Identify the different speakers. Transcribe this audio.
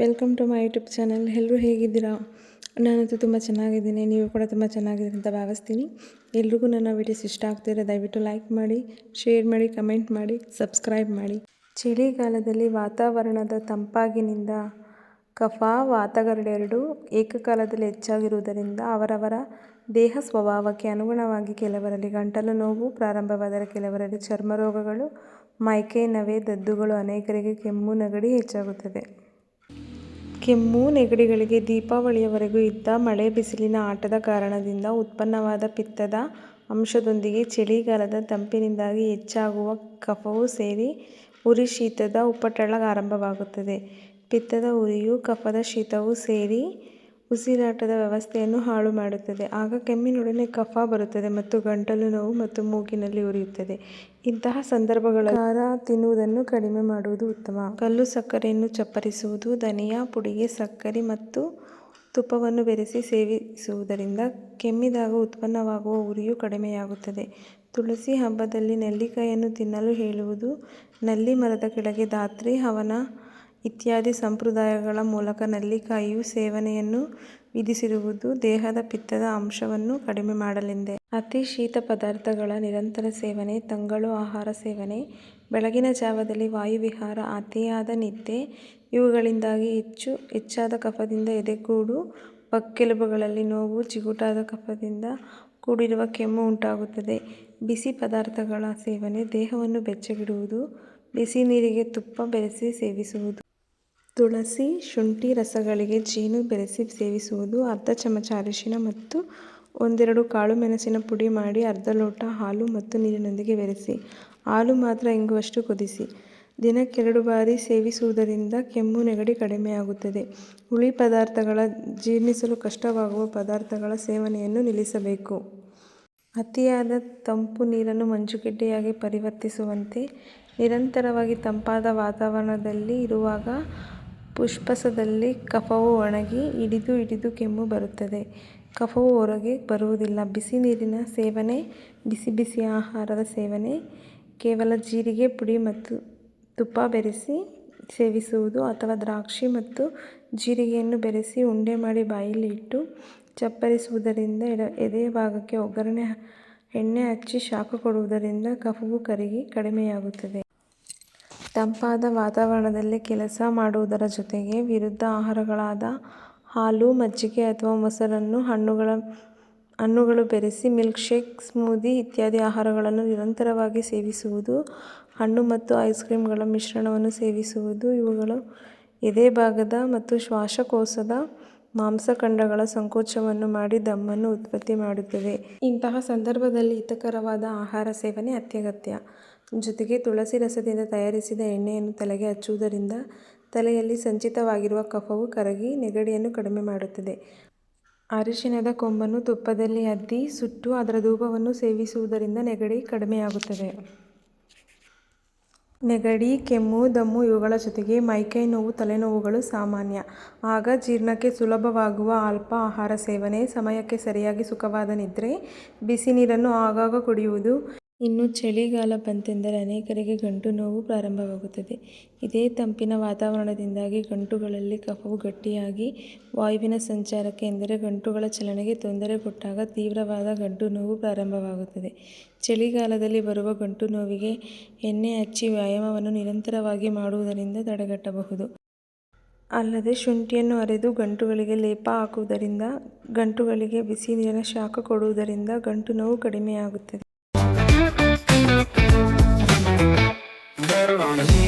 Speaker 1: Welcome to my YouTube channel ಎಲ್ಲರೂ ಹೇಗಿದ್ದೀರಾ? ನಾನಂತೂ ತುಂಬ ಚೆನ್ನಾಗಿದ್ದೀನಿ. ನೀವು ಕೂಡ ತುಂಬ ಚೆನ್ನಾಗಿದ್ದೀರಿ ಅಂತ ಭಾವಿಸ್ತೀನಿ. ಎಲ್ರಿಗೂ ನನ್ನ ವೀಡಿಯೋಸ್ ಇಷ್ಟ ಆಗ್ತಿದ್ರೆ ದಯವಿಟ್ಟು ಲೈಕ್ ಮಾಡಿ ಶೇರ್ ಮಾಡಿ ಕಮೆಂಟ್ ಮಾಡಿ ಸಬ್ಸ್ಕ್ರೈಬ್ ಮಾಡಿ. ಚಳಿಗಾಲದಲ್ಲಿ ವಾತಾವರಣದ ತಂಪಾಗಿನಿಂದ ಕಫ ವಾತಗಳೆರಡು ಏಕಕಾಲದಲ್ಲಿ ಹೆಚ್ಚಾಗಿರುವುದರಿಂದ ಅವರವರ ದೇಹ ಸ್ವಭಾವಕ್ಕೆ ಅನುಗುಣವಾಗಿ ಕೆಲವರಲ್ಲಿ ಗಂಟಲು ನೋವು, ಪ್ರಾರಂಭವಾದರೆ ಕೆಲವರಲ್ಲಿ ಚರ್ಮ ರೋಗಗಳು ಮೈಕೈ ನವೆ ದದ್ದುಗಳು ಅನೇಕರಿಗೆ ಕೆಮ್ಮು, ನೆಗಡಿ ಹೆಚ್ಚಾಗುತ್ತದೆ. ಕೆಮ್ಮು ನೆಗಡಿಗಳಿಗೆ ದೀಪಾವಳಿಯವರೆಗೂ ಇದ್ದ ಮಳೆ ಬಿಸಿಲಿನ ಆಟದ ಕಾರಣದಿಂದ ಉತ್ಪನ್ನವಾದ ಪಿತ್ತದ ಅಂಶದೊಂದಿಗೆ ಚಳಿಗಾಲದ ತಂಪಿನಿಂದಾಗಿ ಹೆಚ್ಚಾಗುವ ಕಫವೂ ಸೇರಿ ಉರಿ ಶೀತದ ಉಪಟಳ ಆರಂಭವಾಗುತ್ತದೆ. ಪಿತ್ತದ ಉರಿಯು ಕಫದ ಶೀತವೂ ಸೇರಿ ಉಸಿರಾಟದ ವ್ಯವಸ್ಥೆಯನ್ನು ಹಾಳು ಮಾಡುತ್ತದೆ. ಆಗ ಕೆಮ್ಮಿನೊಡನೆ ಕಫ ಬರುತ್ತದೆ ಮತ್ತು ಗಂಟಲು ನೋವು ಮತ್ತು ಮೂಗಿನಲ್ಲಿ ಉರಿಯುತ್ತದೆ. ಇಂತಹ ಸಂದರ್ಭಗಳಲ್ಲಿ ಖಾರ ತಿನ್ನುವುದನ್ನು ಕಡಿಮೆ ಮಾಡುವುದು ಉತ್ತಮ. ಕಲ್ಲು ಸಕ್ಕರೆಯನ್ನು ಚಪ್ಪರಿಸುವುದು, ಧನಿಯಾ ಪುಡಿಗೆ ಸಕ್ಕರೆ ಮತ್ತು ತುಪ್ಪವನ್ನು ಬೆರೆಸಿ ಸೇವಿಸುವುದರಿಂದ ಕೆಮ್ಮಿದಾಗ ಉತ್ಪನ್ನವಾಗುವ ಉರಿಯು ಕಡಿಮೆಯಾಗುತ್ತದೆ. ತುಳಸಿ ಹಬ್ಬದಲ್ಲಿ ನೆಲ್ಲಿಕಾಯಿಯನ್ನು ತಿನ್ನಲು ಹೇಳುವುದು, ನಲ್ಲಿ ಮರದ ಕೆಳಗೆ ಧಾತ್ರಿ ಹವನ ಇತ್ಯಾದಿ ಸಂಪ್ರದಾಯಗಳ ಮೂಲಕ ನೆಲ್ಲಿಕಾಯಿಯ ಸೇವನೆಯನ್ನು ವಿಧಿಸಿರುವುದು ದೇಹದ ಪಿತ್ತದ ಅಂಶವನ್ನು ಕಡಿಮೆ ಮಾಡಲೆಂದೆ ಅತಿ ಶೀತ ಪದಾರ್ಥಗಳ ನಿರಂತರ ಸೇವನೆ, ತಂಗಳು ಆಹಾರ ಸೇವನೆ, ಬೆಳಗಿನ ಜಾವದಲ್ಲಿ ವಾಯುವಿಹಾರ, ಅತಿಯಾದ ನಿದ್ದೆ ಇವುಗಳಿಂದಾಗಿ ಹೆಚ್ಚು ಹೆಚ್ಚಾದ ಕಫದಿಂದ ಎದೆಗೂಡು, ಪಕ್ಕೆಲುಬುಗಳಲ್ಲಿ ನೋವು, ಜಿಗುಟಾದ ಕಫದಿಂದ ಕೂಡಿರುವ ಕೆಮ್ಮು ಉಂಟಾಗುತ್ತದೆ. ಬಿಸಿ ಪದಾರ್ಥಗಳ ಸೇವನೆ, ದೇಹವನ್ನು ಬೆಚ್ಚಗಿಡುವುದು, ಬಿಸಿ ನೀರಿಗೆ ತುಪ್ಪ ಬೆರೆಸಿ ಸೇವಿಸುವುದು. ತುಳಸಿ, ಶುಂಠಿ ರಸಗಳಿಗೆ ಜೇನು ಬೆರೆಸಿ ಸೇವಿಸುವುದು. ಅರ್ಧ ಚಮಚ ಅರಿಶಿನ ಮತ್ತು ಒಂದೆರಡು ಕಾಳು ಮೆಣಸಿನ ಪುಡಿ ಮಾಡಿ ಅರ್ಧ ಲೋಟ ಹಾಲು ಮತ್ತು ನೀರಿನೊಂದಿಗೆ ಬೆರೆಸಿ, ಹಾಲು ಮಾತ್ರ ಇಂಗುವಷ್ಟು ಕುದಿಸಿ, ದಿನಕ್ಕೆರಡು ಬಾರಿ ಸೇವಿಸುವುದರಿಂದ ಕೆಮ್ಮು ನೆಗಡಿ ಕಡಿಮೆಯಾಗುತ್ತದೆ. ಹುಳಿ ಪದಾರ್ಥಗಳ, ಜೀರ್ಣಿಸಲು ಕಷ್ಟವಾಗುವ ಪದಾರ್ಥಗಳ ಸೇವನೆಯನ್ನು ನಿಲ್ಲಿಸಬೇಕು. ಅತಿಯಾದ ತಂಪು ನೀರನ್ನು ಮಂಜುಗಡ್ಡೆಯಾಗಿ ಪರಿವರ್ತಿಸುವಂತೆ ನಿರಂತರವಾಗಿ ತಂಪಾದ ವಾತಾವರಣದಲ್ಲಿ ಇರುವಾಗ ಫುಸ್ಫಸದಲ್ಲಿ ಕಫವು ಒಣಗಿ ಹಿಡಿದು ಹಿಡಿದು ಕೆಮ್ಮು ಬರುತ್ತದೆ. ಕಫವು ಹೊರಗೆ ಬರುವುದಿಲ್ಲ. ಬಿಸಿ ನೀರಿನ ಸೇವನೆ, ಬಿಸಿ ಬಿಸಿ ಆಹಾರದ ಸೇವನೆ, ಕೇವಲ ಜೀರಿಗೆ ಪುಡಿ ಮತ್ತು ತುಪ್ಪ ಬೆರೆಸಿ ಸೇವಿಸುವುದು ಅಥವಾ ದ್ರಾಕ್ಷಿ ಮತ್ತು ಜೀರಿಗೆಯನ್ನು ಬೆರೆಸಿ ಉಂಡೆ ಮಾಡಿ ಬಾಯಲ್ಲಿ ಇಟ್ಟು ಚಪ್ಪರಿಸುವುದರಿಂದ ಎದೆಯ ಭಾಗಕ್ಕೆ ಒಗ್ಗರಣೆ ಎಣ್ಣೆ ಹಚ್ಚಿ ಶಾಖ ಕೊಡುವುದರಿಂದ ಕಫವು ಕರಗಿ ಕಡಿಮೆಯಾಗುತ್ತದೆ. ತಂಪಾದ ವಾತಾವರಣದಲ್ಲಿ ಕೆಲಸ ಮಾಡುವುದರ ಜೊತೆಗೆ ವಿರುದ್ಧ ಆಹಾರಗಳಾದ ಹಾಲು, ಮಜ್ಜಿಗೆ ಅಥವಾ ಮೊಸರನ್ನು ಹಣ್ಣುಗಳ ಹಣ್ಣುಗಳು ಬೆರೆಸಿ ಮಿಲ್ಕ್ ಶೇಕ್, ಸ್ಮೂದಿ ಇತ್ಯಾದಿ ಆಹಾರಗಳನ್ನು ನಿರಂತರವಾಗಿ ಸೇವಿಸುವುದು. ಹಣ್ಣು ಮತ್ತು ಐಸ್ ಕ್ರೀಮ್ಗಳ ಮಿಶ್ರಣವನ್ನು ಸೇವಿಸುವುದು ಇವುಗಳು ಎದೆಭಾಗದ ಮತ್ತು ಶ್ವಾಸಕೋಶದ ಮಾಂಸಖಂಡಗಳ ಸಂಕೋಚವನ್ನು ಮಾಡಿ ದಮ್ಮನ್ನು ಉತ್ಪತ್ತಿ ಮಾಡುತ್ತದೆ ಇಂತಹ ಸಂದರ್ಭದಲ್ಲಿ ಹಿತಕರವಾದ ಆಹಾರ ಸೇವನೆ ಅತ್ಯಗತ್ಯ. ಜೊತೆಗೆ ತುಳಸಿ ರಸದಿಂದ ತಯಾರಿಸಿದ ಎಣ್ಣೆಯನ್ನು ತಲೆಗೆ ಹಚ್ಚುವುದರಿಂದ ತಲೆಯಲ್ಲಿ ಸಂಚಿತವಾಗಿರುವ ಕಫವು ಕರಗಿ ನೆಗಡಿಯನ್ನು ಕಡಿಮೆ ಮಾಡುತ್ತದೆ. ಅರಿಶಿನದ ಕೊಂಬನ್ನು ತುಪ್ಪದಲ್ಲಿ ಅದ್ದಿ ಸುಟ್ಟು ಅದರ ಧೂಪವನ್ನು ಸೇವಿಸುವುದರಿಂದ ನೆಗಡಿ ಕಡಿಮೆಯಾಗುತ್ತದೆ. ನೆಗಡಿ, ಕೆಮ್ಮು, ದಮ್ಮು ಇವುಗಳ ಜೊತೆಗೆ ಮೈಕೈ ನೋವು, ತಲೆನೋವುಗಳು ಸಾಮಾನ್ಯ. ಆಗ ಜೀರ್ಣಕ್ಕೆ ಸುಲಭವಾಗುವ ಅಲ್ಪ ಆಹಾರ ಸೇವನೆ, ಸಮಯಕ್ಕೆ ಸರಿಯಾಗಿ ಸುಖವಾದ ನಿದ್ರೆ, ಬಿಸಿ ನೀರನ್ನು ಆಗಾಗ ಕುಡಿಯುವುದು. ಇನ್ನು ಚಳಿಗಾಲ ಬಂತೆಂದರೆ ಅನೇಕರಿಗೆ ಗಂಟು ನೋವು ಪ್ರಾರಂಭವಾಗುತ್ತದೆ. ಇದೇ ತಂಪಿನ ವಾತಾವರಣದಿಂದಾಗಿ ಗಂಟುಗಳಲ್ಲಿ ಕಫವು ಗಟ್ಟಿಯಾಗಿ ವಾಯುವಿನ ಸಂಚಾರಕ್ಕೆ ಎಂದರೆ ಗಂಟುಗಳ ಚಲನೆಗೆ ತೊಂದರೆ ಕೊಟ್ಟಾಗ ತೀವ್ರವಾದ ಗಂಟು ನೋವು ಪ್ರಾರಂಭವಾಗುತ್ತದೆ. ಚಳಿಗಾಲದಲ್ಲಿ ಬರುವ ಗಂಟು ನೋವಿಗೆ ಎಣ್ಣೆ ಹಚ್ಚಿ ವ್ಯಾಯಾಮವನ್ನು ನಿರಂತರವಾಗಿ ಮಾಡುವುದರಿಂದ ತಡೆಗಟ್ಟಬಹುದು. ಅಲ್ಲದೆ ಶುಂಠಿಯನ್ನು ಅರೆದು ಗಂಟುಗಳಿಗೆ ಲೇಪ ಹಾಕುವುದರಿಂದ, ಗಂಟುಗಳಿಗೆ ಬಿಸಿ ನೀರಿನ ಶಾಖ ಕೊಡುವುದರಿಂದ ಗಂಟು ನೋವು ಕಡಿಮೆಯಾಗುತ್ತದೆ. I'm.